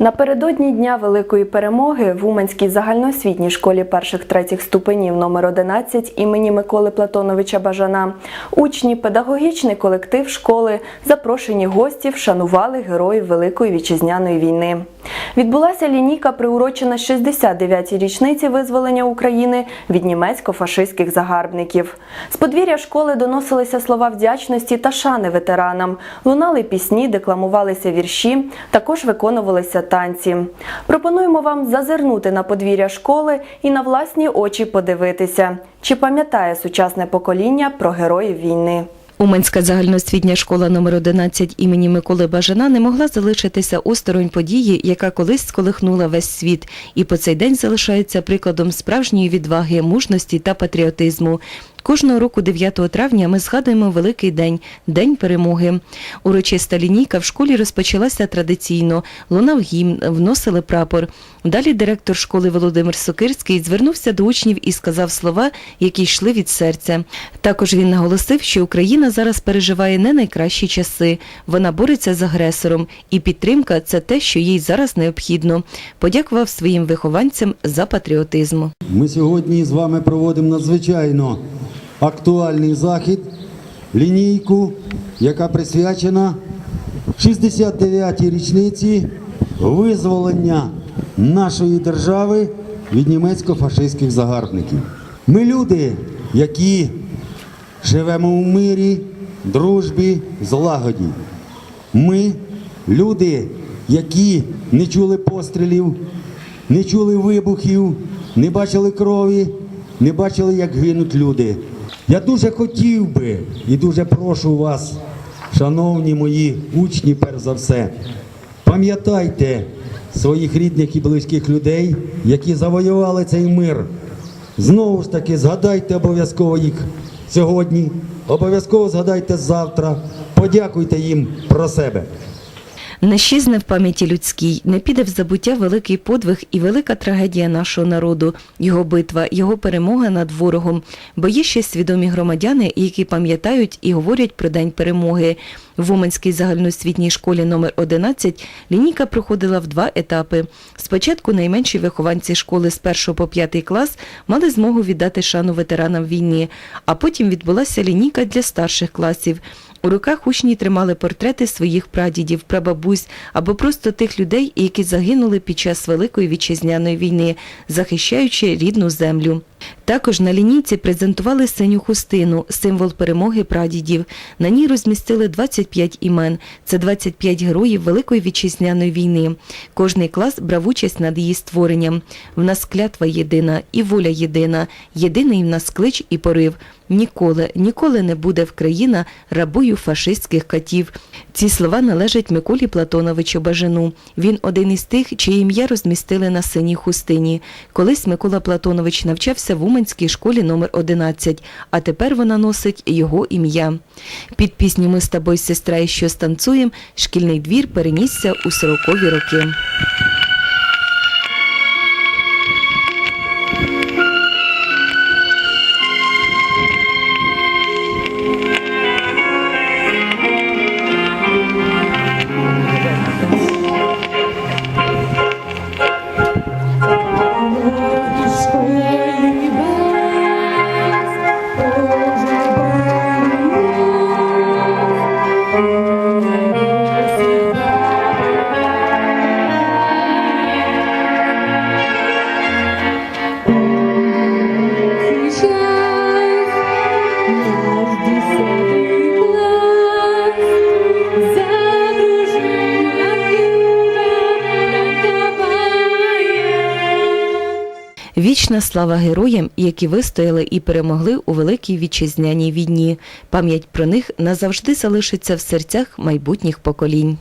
Напередодні Дня Великої перемоги в Уманській загальноосвітній школі перших третіх ступенів номер 11 імені Миколи Платоновича Бажана учні, педагогічний колектив школи, запрошені гості вшанували героїв Великої вітчизняної війни. Відбулася лінійка, приурочена 69-й річниці визволення України від німецько-фашистських загарбників. З подвір'я школи доносилися слова вдячності та шани ветеранам, лунали пісні, декламувалися вірші, також виконувалися танці. Пропонуємо вам зазирнути на подвір'я школи і на власні очі подивитися, чи пам'ятає сучасне покоління про героїв війни. Уманська загальноосвітня школа номер 11 імені Миколи Бажана не могла залишитися осторонь події, яка колись сколихнула весь світ, і по цей день залишається прикладом справжньої відваги, мужності та патріотизму. Кожного року 9 травня ми згадуємо великий день День перемоги. Урочиста лінійка в школі розпочалася традиційно. Лунав гімн, вносили прапор. Далі директор школи Володимир Сокирський звернувся до учнів і сказав слова, які йшли від серця. Також він наголосив, що Україна зараз переживає не найкращі часи. Вона бореться з агресором, і підтримка це те, що їй зараз необхідно. Подякував своїм вихованцям за патріотизм. Ми сьогодні з вами проводимо надзвичайно актуальний захід, лінійку, яка присвячена 69-й річниці визволення нашої держави від німецько-фашистських загарбників. Ми люди, які живемо у мирі, дружбі, злагоді. Ми люди, які не чули пострілів, не чули вибухів, не бачили крові, не бачили, як гинуть люди. Я дуже хотів би і дуже прошу вас, шановні мої учні, перш за все, пам'ятайте своїх рідних і близьких людей, які завоювали цей мир. Знову ж таки, згадайте обов'язково їх сьогодні, обов'язково згадайте завтра, подякуйте їм про себе. Не щезне в пам'яті людській, не піде в забуття великий подвиг і велика трагедія нашого народу, його битва, його перемога над ворогом. Бо є ще свідомі громадяни, які пам'ятають і говорять про день перемоги. В Уманській загальноосвітній школі номер 11 лінійка проходила в два етапи. Спочатку найменші вихованці школи з 1 по 5 клас мали змогу віддати шану ветеранам війни, а потім відбулася лінійка для старших класів. У руках учні тримали портрети своїх прадідів, прабабусь або просто тих людей, які загинули під час Великої вітчизняної війни, захищаючи рідну землю. Також на лінійці презентували синю хустину, символ перемоги прадідів. На ній розмістили 25 імен. Це 25 героїв Великої вітчизняної війни. Кожний клас брав участь над її створенням. В нас клятва єдина і воля єдина. Єдиний в нас клич і порив. Ніколи, ніколи не буде в країна рабою фашистських катів. Ці слова належать Миколі Платоновичу Бажану. Він один із тих, чиє ім'я розмістили на синій хустині. Колись Микола Платонович навчався в Уманській школі номер 11, а тепер вона носить його ім'я. Під пісню Ми з тобою, сестра, і що станцуєм, шкільний двір перенісся у 40-ві роки. Вічна слава героям, які вистояли і перемогли у Великій вітчизняній війні. Пам'ять про них назавжди залишиться в серцях майбутніх поколінь.